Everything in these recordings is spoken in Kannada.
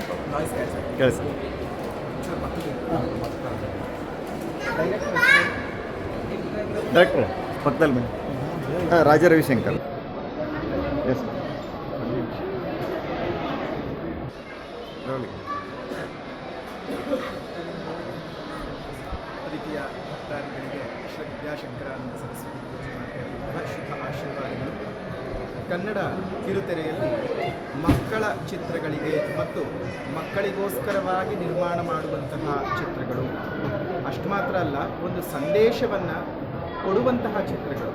ನಾಯ್ಸ್ ಕ್ಯಾನ್ಸಲ್ ಕೇಳಿಸ ಡಾಕ್ಟ್ರ್ ಪಕ್ಕದಲ್ಲಿ ಬನ್ನಿ ಹಾಂ ರಾಜ ರವಿಶಂಕರ್ ಎಸ್ ಪ್ರೀತಿಯ ಭಕ್ತಾದಿಗಳಿಗೆ ಶ್ರೀ ವಿದ್ಯಾಶಂಕರಾನಂದ ಸರಸ್ವತಿ ಪೂಜೆ ಮಾಡ್ತಾ ಶುಭ ಆಶೀರ್ವಾದಗಳು ಕನ್ನಡ ಕಿರುತೆರೆಯಲ್ಲಿ ಮಕ್ಕಳ ಚಿತ್ರಗಳಿಗೆ ಮತ್ತು ಮಕ್ಕಳಿಗೋಸ್ಕರವಾಗಿ ನಿರ್ಮಾಣ ಮಾಡುವಂತಹ ಚಿತ್ರಗಳು. ಅಷ್ಟು ಮಾತ್ರ ಅಲ್ಲ, ಒಂದು ಸಂದೇಶವನ್ನು ಕೊಡುವಂತಹ ಚಿತ್ರಗಳು.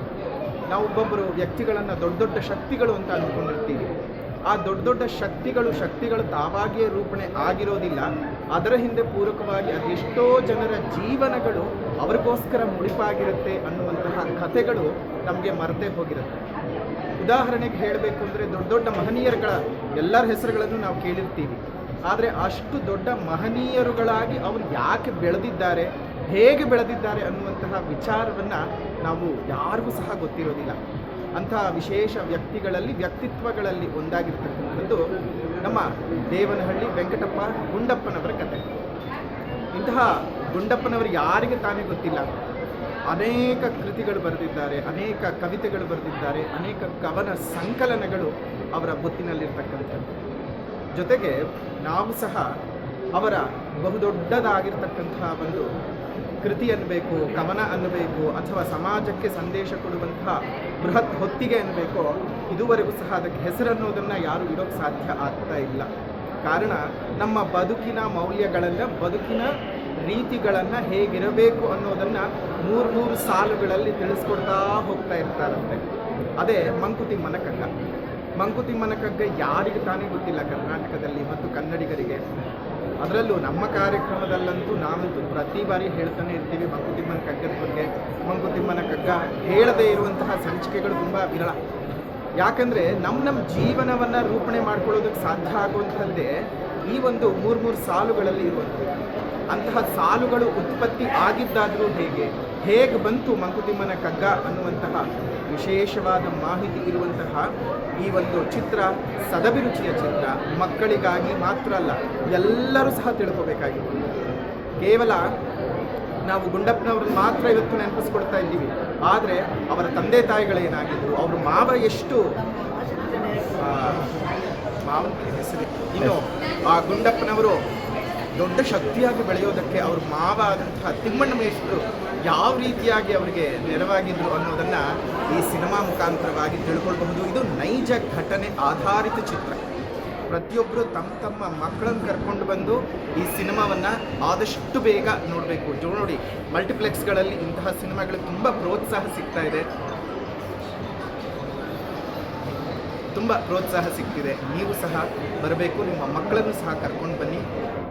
ನಾವು ಒಬ್ಬೊಬ್ಬರು ವ್ಯಕ್ತಿಗಳನ್ನು ದೊಡ್ಡ ದೊಡ್ಡ ಶಕ್ತಿಗಳು ಅಂತ ಅಂದ್ಕೊಂಡಿರ್ತೀವಿ ಆ ದೊಡ್ಡ ದೊಡ್ಡ ಶಕ್ತಿಗಳು ಶಕ್ತಿಗಳು ತಾವಾಗಿಯೇ ರೂಪಣೆ ಆಗಿರೋದಿಲ್ಲ. ಅದರ ಹಿಂದೆ ಪೂರಕವಾಗಿ ಅದೆಷ್ಟೋ ಜನರ ಜೀವನಗಳು ಅವ್ರಿಗೋಸ್ಕರ ಮುಡಿಪಾಗಿರುತ್ತೆ ಅನ್ನುವಂತಹ ಕಥೆಗಳು ನಮಗೆ ಮರೆತೇ ಹೋಗಿರುತ್ತೆ. ಉದಾಹರಣೆಗೆ ಹೇಳಬೇಕು ಅಂದರೆ ದೊಡ್ಡ ದೊಡ್ಡ ಮಹನೀಯರುಗಳ ಎಲ್ಲರ ಹೆಸರುಗಳನ್ನು ನಾವು ಕೇಳಿರ್ತೀವಿ. ಆದರೆ ಅಷ್ಟು ದೊಡ್ಡ ಮಹನೀಯರುಗಳಾಗಿ ಅವರು ಯಾಕೆ ಬೆಳೆದಿದ್ದಾರೆ, ಹೇಗೆ ಬೆಳೆದಿದ್ದಾರೆ ಅನ್ನುವಂತಹ ವಿಚಾರವನ್ನು ನಾವು ಯಾರಿಗೂ ಸಹ ಗೊತ್ತಿರೋದಿಲ್ಲ. ಅಂತಹ ವಿಶೇಷ ವ್ಯಕ್ತಿಗಳಲ್ಲಿ, ವ್ಯಕ್ತಿತ್ವಗಳಲ್ಲಿ ಒಂದಾಗಿರ್ತಕ್ಕಂಥದ್ದು ನಮ್ಮ ದೇವನಹಳ್ಳಿ ವೆಂಕಟಪ್ಪ ಗುಂಡಪ್ಪನವರ ಕತೆ. ಇಂತಹ ಗುಂಡಪ್ಪನವರು ಯಾರಿಗೆ ತಾನೇ ಗೊತ್ತಿಲ್ಲ. ಅನೇಕ ಕೃತಿಗಳು ಬರೆದಿದ್ದಾರೆ, ಅನೇಕ ಕವಿತೆಗಳು ಬರೆದಿದ್ದಾರೆ, ಅನೇಕ ಕವನ ಸಂಕಲನಗಳು ಅವರ ಬುತ್ತಿನಲ್ಲಿರ್ತಕ್ಕಂಥದ್ದು. ಜೊತೆಗೆ ನಾವು ಸಹ ಅವರ ಬಹುದೊಡ್ಡದಾಗಿರ್ತಕ್ಕಂತಹ ಒಂದು ಕೃತಿ ಅನ್ನಬೇಕು, ಕವನ ಅನ್ನಬೇಕು, ಅಥವಾ ಸಮಾಜಕ್ಕೆ ಸಂದೇಶ ಕೊಡುವಂತಹ ಬೃಹತ್ ಹೊತ್ತಿಗೆ ಅನ್ನಬೇಕೋ, ಇದುವರೆಗೂ ಸಹ ಅದಕ್ಕೆ ಹೆಸರನ್ನೋದನ್ನು ಯಾರು ಇಡೋಕ್ಕೆ ಸಾಧ್ಯ ಆಗ್ತಾ ಇಲ್ಲ. ಕಾರಣ ನಮ್ಮ ಬದುಕಿನ ಮೌಲ್ಯಗಳನ್ನು ಬದುಕಿನ ರೀತಿಗಳನ್ನು ಹೇಗಿರಬೇಕು ಅನ್ನೋದನ್ನು ಮೂರು ಮೂರು ಸಾಲುಗಳಲ್ಲಿ ತಿಳಿಸ್ಕೊಡ್ತಾ ಹೋಗ್ತಾ ಇರ್ತಾರಂತೆ. ಅದೇ ಮಂಕುತಿಮ್ಮನ ಕಗ್ಗ. ಮಂಕುತಿಮ್ಮನ ಕಗ್ಗ ಯಾರಿಗೆ ತಾನೇ ಗೊತ್ತಿಲ್ಲ ಕರ್ನಾಟಕದಲ್ಲಿ ಮತ್ತು ಕನ್ನಡಿಗರಿಗೆ. ಅದರಲ್ಲೂ ನಮ್ಮ ಕಾರ್ಯಕ್ರಮದಲ್ಲಂತೂ ನಾವಂತೂ ಪ್ರತಿ ಬಾರಿ ಹೇಳ್ತಾನೆ ಇರ್ತೀವಿ ಮಂಕುತಿಮ್ಮನ ಕಗ್ಗದ ಬಗ್ಗೆ. ಮಂಕುತಿಮ್ಮನ ಕಗ್ಗ ಹೇಳದೇ ಇರುವಂತಹ ಸಂಚಿಕೆಗಳು ತುಂಬ ವಿರಳ. ಯಾಕಂದರೆ ನಮ್ಮ ನಮ್ಮ ಜೀವನವನ್ನು ರೂಪಣೆ ಮಾಡ್ಕೊಳ್ಳೋದಕ್ಕೆ ಸಾಧ್ಯ ಆಗುವಂಥದ್ದೇ ಈ ಒಂದು ಮೂರು ಮೂರು ಸಾಲುಗಳಲ್ಲಿ ಇರುವಂಥದ್ದು. ಅಂತಹ ಸಾಲುಗಳು ಉತ್ಪತ್ತಿ ಆಗಿದ್ದಾದರೂ ಹೇಗೆ? ಹೇಗೆ ಬಂತು ಮಂಕುತಿಮ್ಮನ ಕಗ್ಗ ಅನ್ನುವಂತಹ ವಿಶೇಷವಾದ ಮಾಹಿತಿ ಇರುವಂತಹ ಈ ಒಂದು ಚಿತ್ರ, ಸದಭಿರುಚಿಯ ಚಿತ್ರ, ಮಕ್ಕಳಿಗಾಗಿ ಮಾತ್ರ ಅಲ್ಲ, ಎಲ್ಲರೂ ಸಹ ತಿಳ್ಕೋಬೇಕಾಗಿತ್ತು ಕೇವಲ ನಾವು ಗುಂಡಪ್ಪನವ್ರನ್ನ ಮಾತ್ರ ಇವತ್ತು ನೆನಪಿಸ್ಕೊಳ್ತಾ ಇದ್ದೀವಿ. ಆದರೆ ಅವರ ತಂದೆ ತಾಯಿಗಳೇನಾಗಿದ್ರು, ಅವರು ಮಾವ ಎಷ್ಟು ಮಾವನ ಹೆಸರು ಇನ್ನು ಆ ಗುಂಡಪ್ಪನವರು ದೊಡ್ಡ ಶಕ್ತಿಯಾಗಿ ಬೆಳೆಯೋದಕ್ಕೆ ಅವ್ರ ಮಾವ ಆದಂತಹ ತಿಮ್ಮಣ್ಣ ಮೇಷ್ಟ್ರು ಯಾವ ರೀತಿಯಾಗಿ ಅವರಿಗೆ ನೆರವಾಗಿದ್ರು ಅನ್ನೋದನ್ನು ಈ ಸಿನಿಮಾ ಮುಖಾಂತರವಾಗಿ ತಿಳ್ಕೊಳ್ಬಹುದು. ಇದು ನೈಜ ಘಟನೆ ಆಧಾರಿತ ಚಿತ್ರ. ಪ್ರತಿಯೊಬ್ಬರು ತಮ್ಮ ತಮ್ಮ ಮಕ್ಕಳನ್ನು ಕರ್ಕೊಂಡು ಬಂದು ಈ ಸಿನಿಮಾವನ್ನು ಆದಷ್ಟು ಬೇಗ ನೋಡಬೇಕು. ನೋಡಿ ಮಲ್ಟಿಪ್ಲೆಕ್ಸ್ಗಳಲ್ಲಿ ಇಂತಹ ಸಿನಿಮಾಗಳಿಗೆ ತುಂಬ ಪ್ರೋತ್ಸಾಹ ಸಿಗ್ತಾ ಇದೆ. ತುಂಬ ಪ್ರೋತ್ಸಾಹ ಸಿಗ್ತಿದೆ. ನೀವು ಸಹ ಬರಬೇಕು, ನಿಮ್ಮ ಮಕ್ಕಳನ್ನು ಸಹ ಕರ್ಕೊಂಡು ಬನ್ನಿ.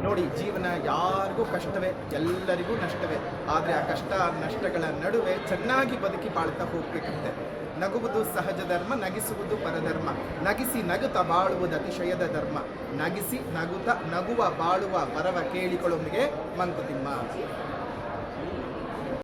ನೋಡಿ, ಜೀವನ ಯಾರಿಗೂ ಕಷ್ಟವೇ, ಎಲ್ಲರಿಗೂ ನಷ್ಟವೇ. ಆದರೆ ಆ ಕಷ್ಟ ನಷ್ಟಗಳ ನಡುವೆ ಚೆನ್ನಾಗಿ ಬದುಕಿ ಬಾಳ್ತಾ ಹೋಗ್ಬೇಕಂತೆ. ನಗುವುದು ಸಹಜ ಧರ್ಮ, ನಗಿಸುವುದು ಪರಧರ್ಮ. ನಗಿಸಿ ನಗುತ್ತಾ ಬಾಳುವುದು ಅತಿಶಯದ ಧರ್ಮ. ನಗಿಸಿ ನಗುತ್ತ ನಗುವ, ಬಾಳುವ ವರವ ಕೇಳಿಕೊಳ್ಳೊಂದಿಗೆ ಮಂಕುತಿಮ್ಮ.